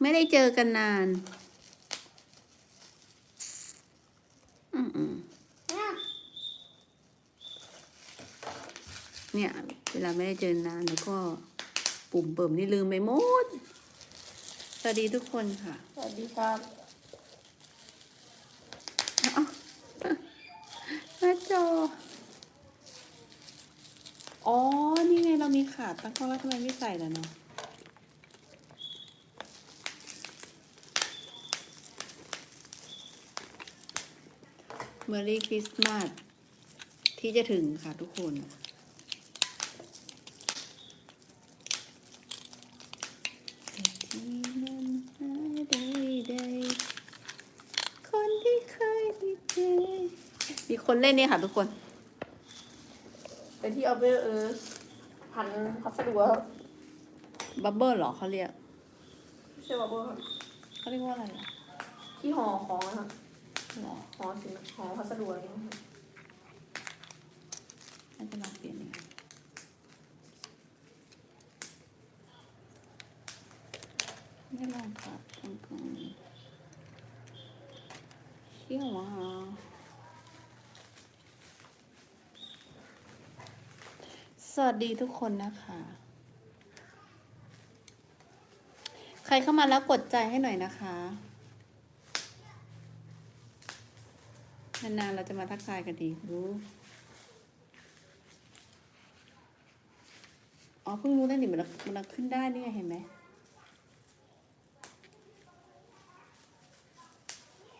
ไม่ได้เจอกันนานอืมๆเนี่ย เวลาไม่ได้เจอนานแล้วก็ปุ่มเปิมนี่ลืมไปหมด สวัสดีทุกคนค่ะ สวัสดีครับอ้าวหน้าจอ อ๋อ นี่ไงเรามีขาตั้งกล้องแล้วทำไมไม่ใส่ล่ะเนาะ เมอรี่คริสต์มาสที่จะถึงค่ะทุกคน คนที่เคยมีเจมีคนเล่นเนี่ยค่ะทุกคน เป็นที่เอาไปเออพันพัสดุครับบับเบิ้ลเหรอเขาเรียกไม่ใช่บับเบิ้ลครับเขาเรียกว่าอะไรอะที่ห่อของนะครับ หรอห่อสินห่อพัสดุอะไรอย่างเงี้ยน่าจะลองเปลี่ยนยังไงไม่ลองค่ะตรงตรงเขี้ยวอะสวัสดีทุกคนนะคะ ใครเข้ามาแล้วกดใจให้หน่อยนะคะ นานๆเราจะมาทักทายกันดีรู้อ๋อเพิ่งรู้ได้หนิมันมันขึ้นได้นี่เห็นไหม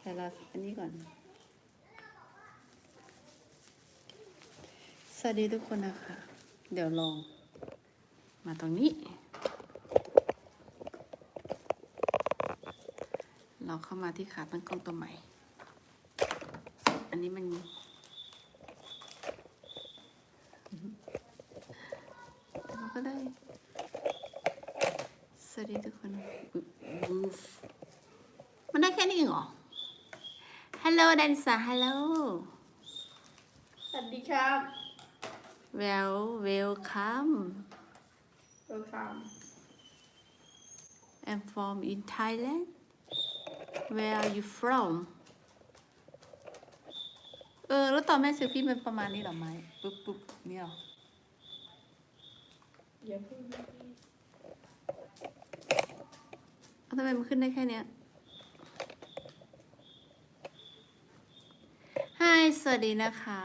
แต่เราอันนี้ก่อน สวัสดีทุกคนนะคะ เดี๋ยวลอง มาตรงนี้ เราเข้ามาที่ขาตั้งกล้องตัวใหม่ อันนี้มัน เราก็ได้ สวัสดีทุกคนอุ๊ยวูฟมันได้แค่นี้เองเหรอ ฮัลโหลดันซ่าฮัลโหล สวัสดีครับ well welcome เวลคัม I'm from in Thailand where are you from เออ แล้วตอนแม่ซื้อพี่มันประมาณนี้หรอไม้ปุ๊บปุ๊บนี่หรออย่าเพิ่งทำไมมันขึ้นได้แค่เนี้ย Hi สวัสดีนะคะ